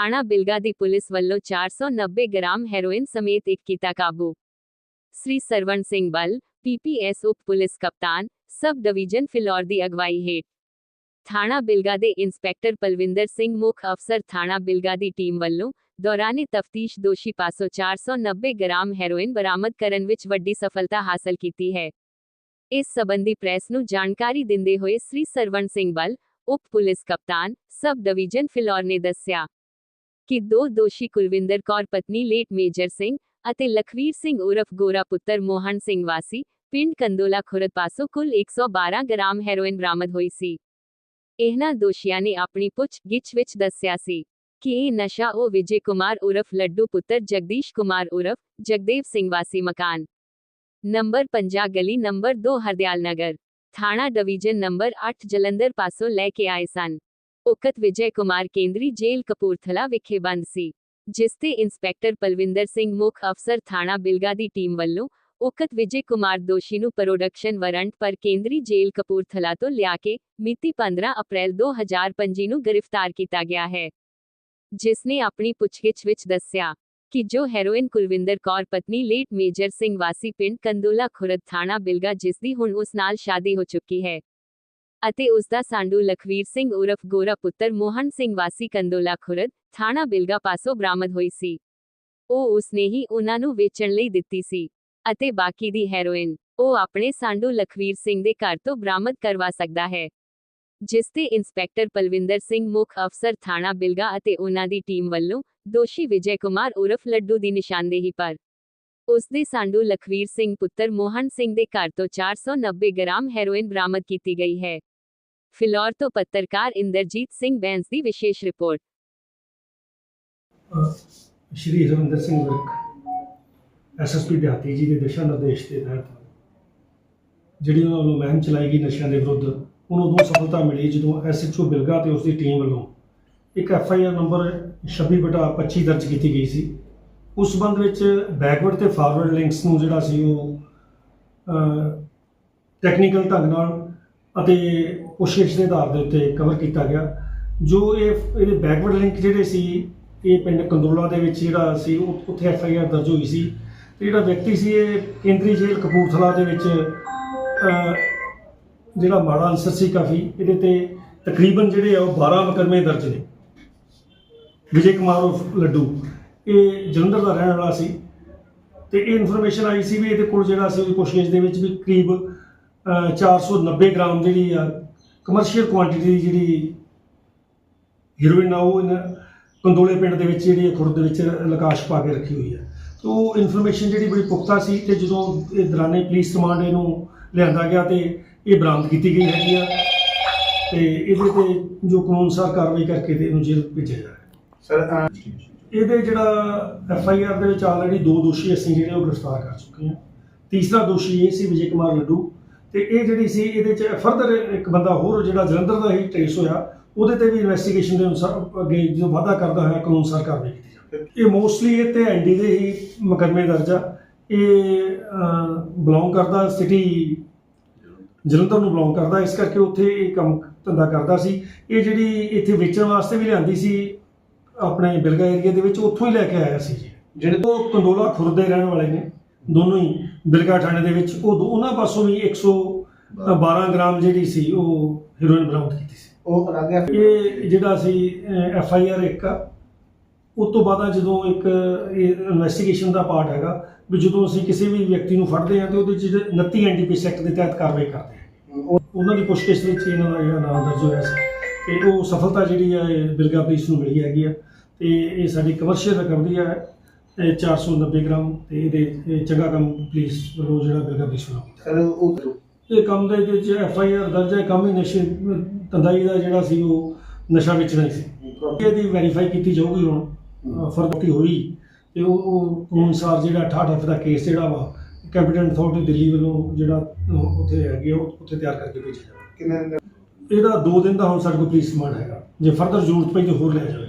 ਥਾਣਾ ਬਿਲਗਾ ਦੀ ਪੁਲਿਸ ਵੱਲੋਂ 490 gram heroin ਸਮੇਤ ਇੱਕ ਕੀਤਾ ਕਾਬੂ। ਸ੍ਰੀ ਸਰਵਣ ਸਿੰਘ ਬਲ ਪੀਪੀਐਸ ਉਪ ਪੁਲਿਸ ਕਪਤਾਨ, ਸਬ ਡਿਵੀਜ਼ਨ ਫਿਲੌਰ ਦੀ ਅਗਵਾਈ ਹੇਠ। ਥਾਣਾ ਬਿਲਗਾ ਦੇ ਇੰਸਪੈਕਟਰ ਪਲਵਿੰਦਰ ਸਿੰਘ ਮੁੱਖ ਅਫਸਰ ਥਾਣਾ ਬਿਲਗਾ ਦੀ ਟੀਮ ਵੱਲੋਂ ਦੌਰਾਨੇ ਤਫਤੀਸ਼ ਦੋਸ਼ੀ ਪਾਸੋਂ 490 ਗ੍ਰਾਮ ਹੈਰੋਇਨ ਬਰਾਮਦ ਕਰਨ ਵਿੱਚ ਵੱਡੀ ਸਫਲਤਾ ਹਾਸਲ ਕੀਤੀ ਹੈ। ਇਸ ਸਬੰਧੀ ਪ੍ਰੈਸ ਨੂੰ ਜਾਣਕਾਰੀ ਦਿੰਦੇ ਹੋਏ ਸ੍ਰੀ ਸਰਵਣ ਸਿੰਘ ਬਲ ਉਪ ਪੁਲਿਸ ਕਪਤਾਨ, ਸਬ ਡਿਵੀਜ਼ਨ ਫਿਲੌਰ ਨੇ ਦੱਸਿਆ। ਕਿ ਦੋ ਦੋਸ਼ੀ ਕੁਲਵਿੰਦਰ ਕੌਰ ਪਤਨੀ ਲੇਟ ਮੇਜਰ ਸਿੰਘ ਅਤੇ ਲਖਵੀਰ ਸਿੰਘ ਉਰਫ ਗੋਰਾ ਪੁੱਤਰ ਮੋਹਨ ਸਿੰਘ ਵਾਸੀ, ਪਿੰਡ ਕੰਦੋਲਾ ਖੁਰਦ ਪਾਸੋਂ ਕੁੱਲ 112 ਗ੍ਰਾਮ ਹੈਰੋਇਨ ਬਰਾਮਦ ਹੋਈ ਸੀ। ਇਹਨਾਂ ਦੋਸ਼ੀਆਂ ਨੇ ਆਪਣੀ ਪੁੱਛ-ਗਿੱਛ ਵਿੱਚ ਦੱਸਿਆ ਸੀ ਕਿ ਇਹ ਨਸ਼ਾ ਉਹ ਵਿਜੇ ਕੁਮਾਰ ਉਰਫ ਲੱਡੂ ਪੁੱਤਰ ਜਗਦੀਸ਼ ਕੁਮਾਰ ਉਰਫ ਜਗਦੇਵ ਸਿੰਘ ਵਾਸੀ ਮਕਾਨ। ਨੰਬਰ 50 ਗਲੀ ਨੰਬਰ 2 ਹਰਦਿਆਲ ਨਗਰ, ਥਾਣਾ ਡਿਵੀਜ਼ਨ ਨੰਬਰ 8 ਜਲੰਧਰ ਪਾਸੋਂ ਲੈ ਕੇ ਆਏ ਸਨ। ਉਕਤ ਵਿਜੇ ਕੁਮਾਰ ਕੇਂਦਰੀ ਜੇਲ੍ਹ ਕਪੂਰਥਲਾ ਵਿਖੇ ਬੰਦ ਸੀ, ਜਿਸ ਤੇ ਇੰਸਪੈਕਟਰ ਪਲਵਿੰਦਰ ਸਿੰਘ ਮੁੱਖ ਅਫਸਰ ਥਾਣਾ ਬਿਲਗਾ ਦੀ ਟੀਮ ਵੱਲੋਂ ਉਕਤ ਵਿਜੇ ਕੁਮਾਰ ਦੋਸ਼ੀ ਨੂੰ ਪ੍ਰੋਡਕਸ਼ਨ ਵਾਰੰਟ ਪਰ ਕੇਂਦਰੀ ਜੇਲ੍ਹ ਕਪੂਰਥਲਾ ਤੋਂ ਲਿਆ ਕੇ ਮਿਤੀ 15 ਅਪ੍ਰੈਲ 2025 ਨੂੰ ਗ੍ਰਿਫਤਾਰ ਕੀਤਾ ਗਿਆ ਹੈ। ਜਿਸ ਨੇ ਆਪਣੀ ਪੁੱਛਗਿੱਛ ਵਿੱਚ ਦੱਸਿਆ ਕਿ ਜੋ ਹੈਰੋਇਨ ਕੁਲਵਿੰਦਰ ਕੌਰ ਪਤਨੀ ਲੇਟ ਮੇਜਰ ਸਿੰਘ ਵਾਸੀ ਪਿੰਡ ਕੰਦੋਲਾ ਖੁਰਦ ਥਾਣਾ ਬਿਲਗਾ ਜਿਸ ਦੀ ਹੁਣ ਉਸ ਨਾਲ ਸ਼ਾਦੀ ਹੋ ਚੁੱਕੀ ਹੈ ਅਤੇ ਉਸ ਦਾ ਸਾਂਡੂ ਲਖਵੀਰ ਸਿੰਘ ਉਰਫ ਗੋਰਾ ਪੁੱਤਰ ਮੋਹਨ ਸਿੰਘ ਵਾਸੀ ਕੰਦੋਲਾ ਖੁਰਦ ਥਾਣਾ ਬਿਲਗਾ ਪਾਸੋਂ ਬਰਾਮਦ ਹੋਈ ਸੀ। ਉਹ ਉਸਨੇ ਹੀ ਉਹਨਾਂ ਨੂੰ ਵੇਚਣ ਲਈ ਦਿੱਤੀ ਸੀ ਅਤੇ ਬਾਕੀ ਦੀ ਹੈਰੋਇਨ ਉਹ ਆਪਣੇ ਸਾਂਡੂ ਲਖਵੀਰ ਸਿੰਘ ਦੇ ਘਰ ਤੋਂ ਬਰਾਮਦ ਕਰਵਾ ਸਕਦਾ ਹੈ। ਜਿਸ ਤੇ ਇੰਸਪੈਕਟਰ ਪਲਵਿੰਦਰ ਸਿੰਘ ਮੁੱਖ ਅਫਸਰ ਥਾਣਾ ਬਿਲਗਾ ਅਤੇ ਉਹਨਾਂ ਦੀ ਟੀਮ ਵੱਲੋਂ ਦੋਸ਼ੀ ਵਿਜੇ ਕੁਮਾਰ ਉਰਫ ਲੱਡੂ ਦੀ ਨਿਸ਼ਾਨਦੇਹੀ ਪਰ ਉਸ ਦੇ ਸਾਂਡੂ ਲਖਵੀਰ ਸਿੰਘ ਪੁੱਤਰ ਮੋਹਨ ਸਿੰਘ ਦੇ ਘਰ ਤੋਂ 490 ਗ੍ਰਾਮ ਹੈਰੋਇਨ ਬਰਾਮਦ ਕੀਤੀ ਗਈ ਹੈ। ਫਿਲੌਰ ਤੋਂ ਪੱਤਰਕਾਰ ਇੰਦਰਜੀਤ ਸਿੰਘ ਬੈਂਸ ਦੀ ਵਿਸ਼ੇਸ਼ ਰਿਪੋਰਟ। ਅ, ਸ਼੍ਰੀ ਹਰਵਿੰਦਰ ਸਿੰਘ ਵਿਰਕ ਐਸਐਸਪੀ ਦਿਹਾਤੀ ਜੀ ਦੇ ਦਿਸ਼ਾ ਨਿਰਦੇਸ਼ ਦੇ ਤਹਿਤ। ਜਿਹੜੀ ਉਹਨਾਂ ਵੱਲੋਂ ਮੁਹਿੰਮ ਚਲਾਈ ਗਈ ਨਸ਼ਿਆਂ ਦੇ ਵਿਰੁੱਧ ਉਹਨੂੰ ਉਦੋਂ ਸਫਲਤਾ ਮਿਲੀ ਜਦੋਂ ਐਸਐਚਓ ਬਿਲਗਾ ਤੇ ਉਸ ਦੀ ਟੀਮ ਵੱਲੋਂ ਇੱਕ ਐਫਆਈਆਰ ਨੰਬਰ 26/25 ਦਰਜ ਕੀਤੀ ਗਈ ਸੀ। ਉਸ ਸੰਬੰਧ ਵਿੱਚ ਬੈਕਵਰਡ ਤੇ ਫਾਰਵਰਡ ਲਿੰਕਸ ਨੂੰ ਜਿਹੜਾ ਸੀ ਉਹ ਟੈਕਨੀਕਲ ਢੰਗ ਨਾਲ ਅਤੇ ਕੋਸ਼ਿਸ਼ ਦੇ ਆਧਾਰ ਦੇ ਉੱਤੇ ਕਵਰ ਕੀਤਾ ਗਿਆ ਜੋ ਇਹ ਇਹਦੇ ਬੈਕਵਰਡ ਲਿੰਕ ਜਿਹੜੇ ਸੀ ਇਹ ਪਿੰਡ ਕੰਦੋਲਾ ਦੇ ਵਿੱਚ ਜਿਹੜਾ ਸੀ ਉਹ- ਉੱਥੇ ਐਫ ਆਈ ਆਰ ਦਰਜ ਹੋਈ ਸੀ। ਤੇ ਜਿਹੜਾ ਵਿਅਕਤੀ ਸੀ ਇਹ ਕੇਂਦਰੀ ਜੇਲ੍ਹ ਕਪੂਰਥਲਾ ਦੇ ਵਿੱਚ ਜਿਹੜਾ ਮਾੜਾ ਅਨਸਰ ਸੀ ਕਾਫੀ ਇਹਦੇ ਤੇ ਤਕਰੀਬਨ ਜਿਹੜੇ ਆ ਉਹ 12 ਮੁਕੱਦਮੇ ਦਰਜ ਨੇ। ਵਿਜੇ ਕੁਮਾਰ ਉਰਫ ਲੱਡੂ ਇਹ ਜਲੰਧਰ ਦਾ ਰਹਿਣ ਵਾਲਾ ਸੀ। ਤੇ ਇਹ ਇਨਫੋਰਮੇਸ਼ਨ ਆਈ ਸੀ ਵੀ ਇਹਦੇ ਕੋਲ ਜਿਹੜਾ ਸੀ ਉਹਦੀ ਕੋਸ਼ਿਸ਼ ਦੇ ਵਿੱਚ ਵੀ ਕਰੀਬ ਅਹ, 490 ਗ੍ਰਾਮ ਜਿਹੜੀ ਆ ਕਮਰਸ਼ੀਅਲ ਕੁਆਂਟੀਟੀ ਦੀ ਜਿਹੜੀ ਹੀਰੋਇਨ ਆ ਉਹ ਇਹਨਾਂ ਕੰਦੋਲੇ ਪਿੰਡ ਦੇ ਵਿੱਚ ਜਿਹੜੀ ਖੁਰਦ ਦੇ ਵਿੱਚ ਲਕਾਸ਼ ਪਾ ਕੇ ਰੱਖੀ ਹੋਈ ਹੈ ਤੇ ਉਹ ਇਨਫੋਰਮੇਸ਼ਨ ਜਿਹੜੀ ਬੜੀ ਪੁਖਤਾ ਸੀ ਤੇ ਜਦੋਂ ਇਹ ਦੌਰਾਨੇ ਪੁਲਿਸ ਕਮਾਂਡ ਇਹਨੂੰ ਲਿਆਂਦਾ ਗਿਆ ਤੇ ਇਹ ਬਰਾਮਦ ਕੀਤੀ ਗਈ ਹੈਗੀ ਆ। ਤੇ ਇਹਦੇ ਤੇ ਜੋ ਕਾਨੂੰਨ ਅਨੁਸਾਰ ਕਾਰਵਾਈ ਕਰਕੇ ਤੇ ਇਹਨੂੰ ਜੇਲ੍ਹ ਭੇਜਿਆ ਜਾ ਰਿਹਾ। ਸਰ ਇਹਦੇ ਜਿਹੜਾ ਐਫ ਆਈ ਆਰ ਦੇ ਵਿੱਚ ਆਲਰੇਡੀ ਦੋ ਦੋਸ਼ੀ ਅਸੀਂ ਜਿਹੜੇ ਉਹ ਗ੍ਰਿਫਤਾਰ ਕਰ ਚੁੱਕੇ ਹਾਂ ਤੀਸਰਾ ਦੋਸ਼ੀ ਇਹ ਸੀ ਵਿਜੇ ਕੁਮਾਰ ਲੱਡੂ। ਤੇ ਇਹ ਜਿਹੜੀ ਸੀ, ਇਹਦੇ ਚ ਫਰਦਰ ਇੱਕ ਬੰਦਾ ਹੋਰ, ਜਿਹੜਾ ਜਲੰਧਰ ਦਾ ਹੀ ਟ੍ਰੇਸ ਹੋਇਆ, ਉਹਦੇ ਤੇ ਵੀ ਇਨਵੈਸਟੀਗੇਸ਼ਨ ਦੇ ਅਨੁਸਾਰ, ਅੱਗੇ ਜਦੋਂ ਵਾਅਦਾ ਕਰਦਾ ਹੋਇਆ, ਕਾਨੂੰਨ ਅਨੁਸਾਰ ਕਾਰਵਾਈ ਕੀਤੀ ਜਾਵੇ ਇਹ ਮੋਸਟਲੀ ਇਹ ਤੇ ਐਨਡੀ ਦੇ ਹੀ ਮੁਕੱਦਮੇ ਦਰਜ ਆ। ਇਹ ਬਿਲੋਂਗ ਕਰਦਾ ਸਿਟੀ ਜਲੰਧਰ ਨੂੰ ਬਿਲੋਂਗ ਕਰਦਾ। ਇਸ ਕਰਕੇ ਉੱਥੇ ਇਹ ਕੰਮ ਧੰਦਾ ਕਰਦਾ ਸੀ। ਇਹ ਜਿਹੜੀ ਇੱਥੇ ਵੇਚਣ ਵਾਸਤੇ ਵੀ ਲਿਆਂਦੀ ਸੀ, ਆਪਣੇ ਬਿਲਗਾ ਏਰੀਆ ਦੇ ਵਿੱਚ, ਉੱਥੋਂ ਹੀ ਲੈ ਕੇ ਆਇਆ ਸੀ ਜੀ। ਜਿਹੜੇ ਉਹ ਕੰਡੋਲਾ ਖੁਰਦ ਦੇ ਰਹਿਣ ਵਾਲੇ ਨੇ। ਦੋਨੋਂ ਹੀ ਬਿਲਗਾ ਥਾਣੇ ਦੇ ਵਿੱਚ। ਉਹ ਦੋ- ਉਹਨਾਂ ਪਾਸੋਂ ਵੀ 112 ਗ੍ਰਾਮ ਜਿਹੜੀ ਸੀ ਉਹ ਹੀਰੋਇਨ ਬਰਾਮਦ ਕੀਤੀ ਸੀ। ਉਹ ਅਲੱਗ ਹੈ ਇਹ ਜਿਹੜਾ ਸੀ ਐਫ ਆਈ ਆਰ ਇੱਕ ਆ। ਉਸ ਤੋਂ ਬਾਅਦ ਆ ਜਦੋਂ ਇੱਕ ਇਨਵੈਸਟੀਗੇਸ਼ਨ ਦਾ ਪਾਰਟ ਹੈਗਾ ਵੀ ਜਦੋਂ ਅਸੀਂ ਕਿਸੇ ਵੀ ਵਿਅਕਤੀ ਨੂੰ ਫੜਦੇ ਹਾਂ ਤੇ ਉਹਦੇ ਚ 29 ਐਨਡੀਪੀਐਸ ਐਕਟ ਦੇ ਤਹਿਤ ਕਾਰਵਾਈ ਕਰਦੇ ਹਾਂ। ਉਹ ਉਹਨਾਂ ਦੀ ਪੁੱਛਗਿੱਛ ਵਿੱਚ ਇਹਨਾਂ ਦਾ ਜਿਹੜਾ ਨਾਮ ਦਰਜ ਹੋਇਆ ਸੀ। ਤੇ ਉਹ ਸਫਲਤਾ ਜਿਹੜੀ ਆ ਇਹ ਬਿਲਗਾ ਪੁਲਿਸ ਨੂੰ ਮਿਲੀ ਹੈਗੀ ਆ। ਤੇ ਇਹ ਸਾਡੀ ਕਮਰਸ਼ੀਅਲ ਰਿਕਵਰੀ ਆ ਇਹ 490 ਗ੍ਰਾਮ ਤੇ ਇਹਦੇ ਇਹ ਚੰਗਾ ਕੰਮ ਪੁਲਿਸ ਵੱਲੋਂ ਜਿਹੜਾ ਬਿਲਗਾ ਵੱਲੋਂ ਕੀਤਾ ਸਰ ਉਹ ਇਹ ਕੰਮ ਦੇ ਵਿੱਚ ਐਫ ਆਈ ਆਰ ਦਰਜ ਹੈ ਕੰਮ ਹੀ ਨਸ਼ੇ ਤੰਦਾਈ ਦਾ ਜਿਹੜਾ ਸੀ ਉਹ ਨਸ਼ਾ ਵੇਚਣਾ ਸੀ। ਇਹਦੀ ਵੈਰੀਫਾਈ ਕੀਤੀ ਜਾਊਗੀ ਹੁਣ ਫਰਦੀ ਹੋਈ। ਤੇ ਉਹ ਅਨੁਸਾਰ ਜਿਹੜਾ 68 ਐਫ ਦਾ ਕੇਸ ਜਿਹੜਾ ਵਾ ਕੈਪੀਟਲ ਅਥਾਰਟੀ ਦਿੱਲੀ ਵੱਲੋਂ ਜਿਹੜਾ ਉੱਥੇ ਹੈਗੀ ਉਹ ਉੱਥੇ ਤਿਆਰ ਕਰਕੇ ਭੇਜਿਆ ਜਾਵੇ ਇਹਦਾ 2 ਦਿਨ ਦਾ ਹੁਣ ਸਾਡੇ ਕੋਲ ਪੁਲਿਸ ਰਿਮਾਂਡ ਹੈਗਾ। ਜੇ ਫਰਦਰ ਜ਼ਰੂਰਤ ਪਈ ਤਾਂ ਹੋਰ ਲਿਆ ਜਾਵੇ।